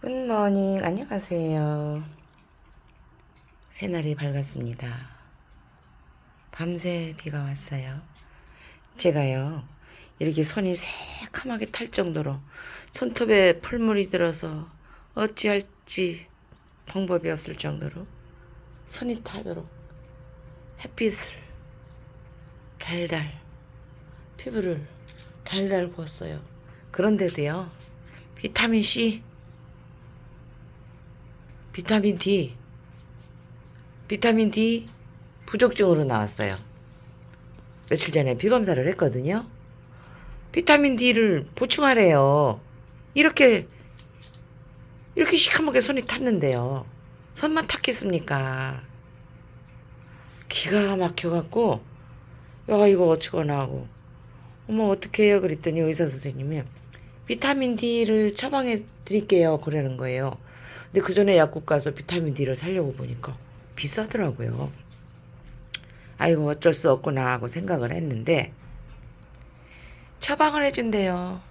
굿모닝. 안녕하세요. 새날이 밝았습니다. 밤새 비가 왔어요. 제가요 이렇게 손이 새카맣게 탈 정도로 손톱에 풀물이 들어서 어찌할지 방법이 없을 정도로 손이 타도록 햇빛을 달달 피부를 달달 부었어요. 그런데도요 비타민 C 비타민 D, 비타민 D 부족증으로 나왔어요. 며칠 전에 비검사를 했거든요. 비타민 D를 보충하래요. 이렇게, 이렇게 시커멓게 손이 탔는데요. 손만 탔겠습니까? 기가 막혀갖고, 야, 이거 어쩌거나 하고, 어머, 어떻게 해요? 그랬더니 의사 선생님이 비타민 D를 처방해 드릴게요. 그러는 거예요. 근데 그 전에 약국 가서 비타민 D를 사려고 보니까 비싸더라고요. 아이고 어쩔 수 없구나 하고 생각을 했는데 처방을 해준대요.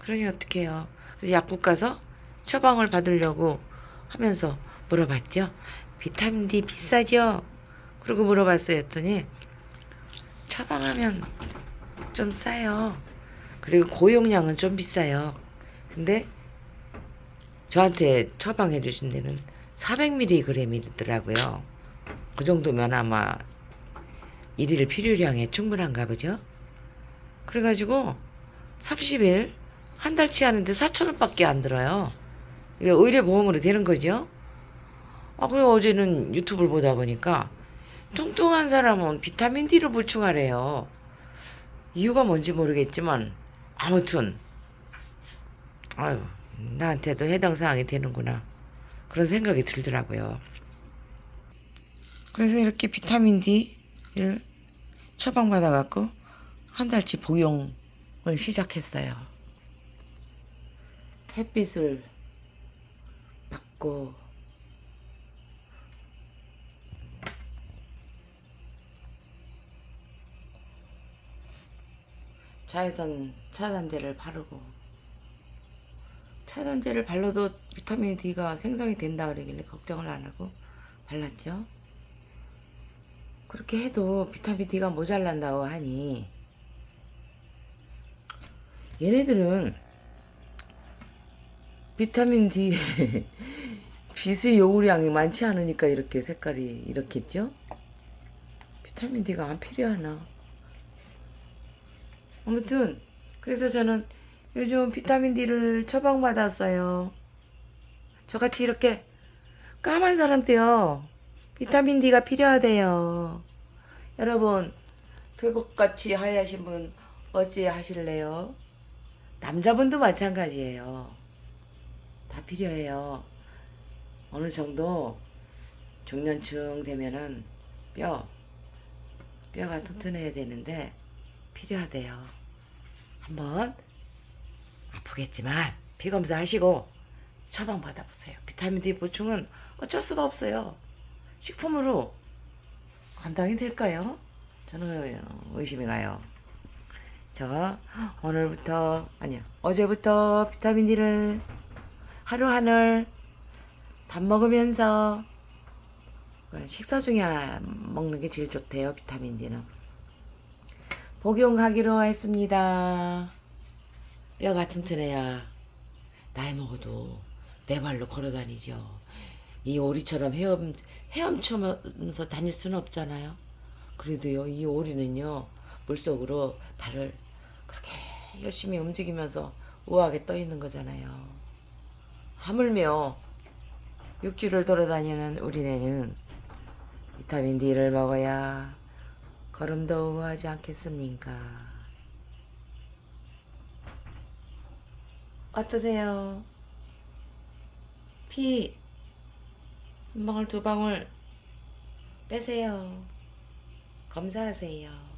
그러니 어떡해요. 그래서 약국 가서 처방을 받으려고 하면서 물어봤죠. 비타민 D 비싸죠? 그리고 물어봤어요. 했더니 처방하면 좀 싸요. 그리고 고용량은 좀 비싸요. 근데 저한테 처방해 주신 데는 400mg이더라고요. 그 정도면 아마 일일 필요량에 충분한가 보죠. 그래가지고 30일 한 달치 하는데 4천원밖에 안 들어요. 이게 의료보험으로 되는 거죠. 아, 그리고 어제는 유튜브를 보다 보니까 뚱뚱한 사람은 비타민 D를 보충하래요. 이유가 뭔지 모르겠지만 아무튼 아유 나한테도 해당 사항이 되는구나 그런 생각이 들더라고요. 그래서 이렇게 비타민 D를 처방받아 갖고 한 달치 복용을 시작했어요. 햇빛을 받고 자외선 차단제를 바르고 차단제를 발라도 비타민 D가 생성이 된다 그러길래 걱정을 안 하고 발랐죠. 그렇게 해도 비타민 D가 모자란다고 하니 얘네들은 비타민 D 빛의 요구량이 많지 않으니까 이렇게 색깔이 이렇겠죠? 비타민 D가 안 필요하나? 아무튼 그래서 저는 요즘 비타민 D를 처방받았어요. 저같이 이렇게 까만 사람도요. 비타민 D가 필요하대요. 여러분 백옥같이 하얗신 분 어찌 하실래요? 남자분도 마찬가지예요. 다 필요해요. 어느 정도 중년층 되면은 뼈 뼈가 튼튼해야 되는데 필요하대요. 한번 아프겠지만 피검사 하시고 처방 받아보세요. 비타민 D 보충은 어쩔 수가 없어요. 식품으로 감당이 될까요? 저는 의심이 가요. 저 오늘부터 아니야 어제부터 비타민 D를 하루 하늘 밥 먹으면서 식사 중에 먹는 게 제일 좋대요. 비타민 D는 복용하기로 했습니다. 뼈가 튼튼해야 나이 먹어도 내 발로 걸어 다니죠. 이 오리처럼 헤엄, 헤엄치면서 다닐 수는 없잖아요. 그래도요, 이 오리는요, 물속으로 발을 그렇게 열심히 움직이면서 우아하게 떠 있는 거잖아요. 하물며 육지를 돌아다니는 우리네는 비타민 D를 먹어야 걸음도 우아하지 않겠습니까? 어떠세요? 피 한 방울 두 방울 빼세요. 검사하세요.